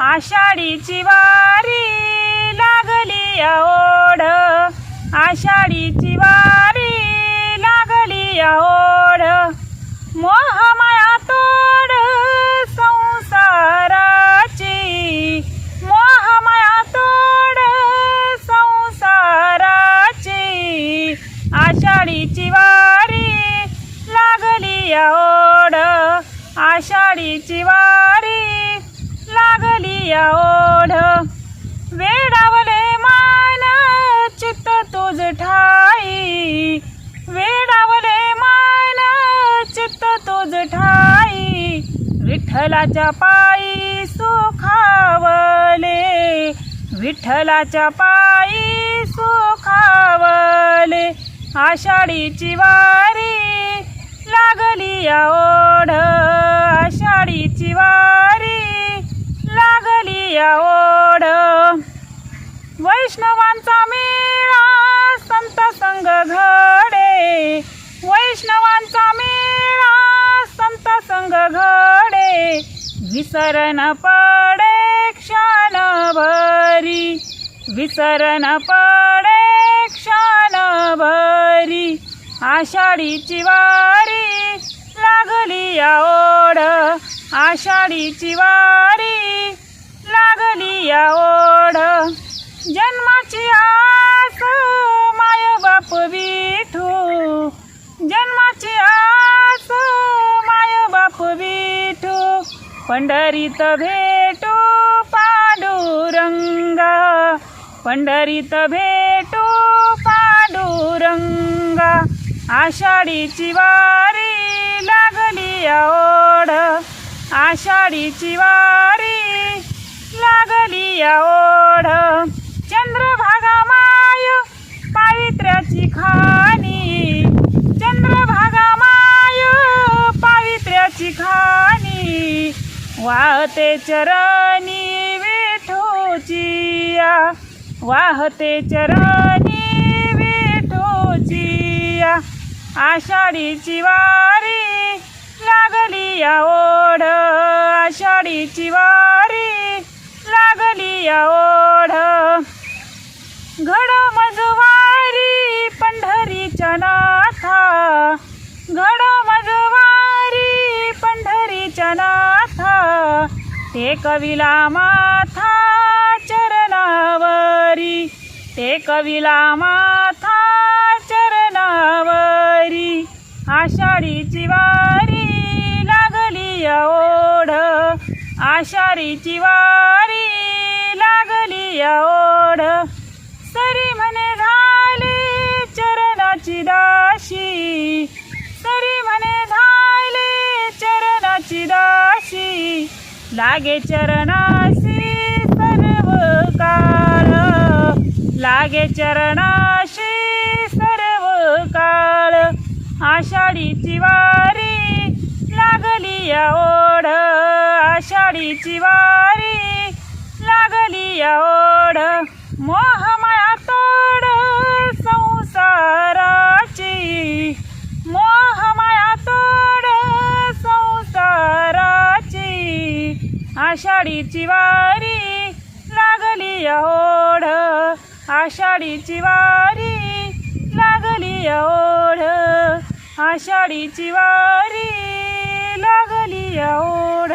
आषाढीची वारी लागली ओढ आषाढीची वारी लागली ओढ मोहमाया तोड संसाराची. मोहमाया तोड संसाराची. आषाढीची वारी लागली ओढ आषाढीची वारी लागली ओढ. वेडावले मान चित्त तुझ ठाई. वेडावले मान चित्त तुझ ठाई. विठ्ठलाच्या पायी सुखावले. विठ्ठलाच्या पायी सुखावले. आषाढीची वारी लागली या ओढ. लागली ओढ. वैष्णवांचा मेळा संत संग घडे. वैष्णवांचा मेळा संत संग घडे. विसरण पडे क्षण भरी विसरण पडे क्षण भरी आषाढीची वारी लागली आवड ओढ. आषाढीची वारी लागली या ओढ जन्माची आस माय बाप विठू. जन्माची आस माय बाप विठू. पंढरीत भेटू पांडुरंग. पंढरीत भेटू पांडुरंग. आषाढीची वारी लागली या ओढ आषाढीची वारी झाली या ओढ. चंद्रभागा माय पावित्र्याची खाणी. चंद्रभागा माय पावित्र्याची खाणी. वाहते चरणी विठूचिया. वाहते चरणी विठूचिया. आषाढीची वारी लागली या ओढ. आषाढीची वारी ते कविला माथा चरणावरी. ते कविला माथा चरणावरी. आषाढीची वारी लागली ओढ आषाढीची वारी लागली ओढ लागे चरणाशी सर्व काळ लागे चरणाशी सर्व काळ आषाढीची वारी लागली या ओढ आषाढीची वारी लागली या ओढ मोह आषाढीची वारी लागली ओढ आषाढीची वारी लागली ओढ आषाढीची वारी लागली ओढ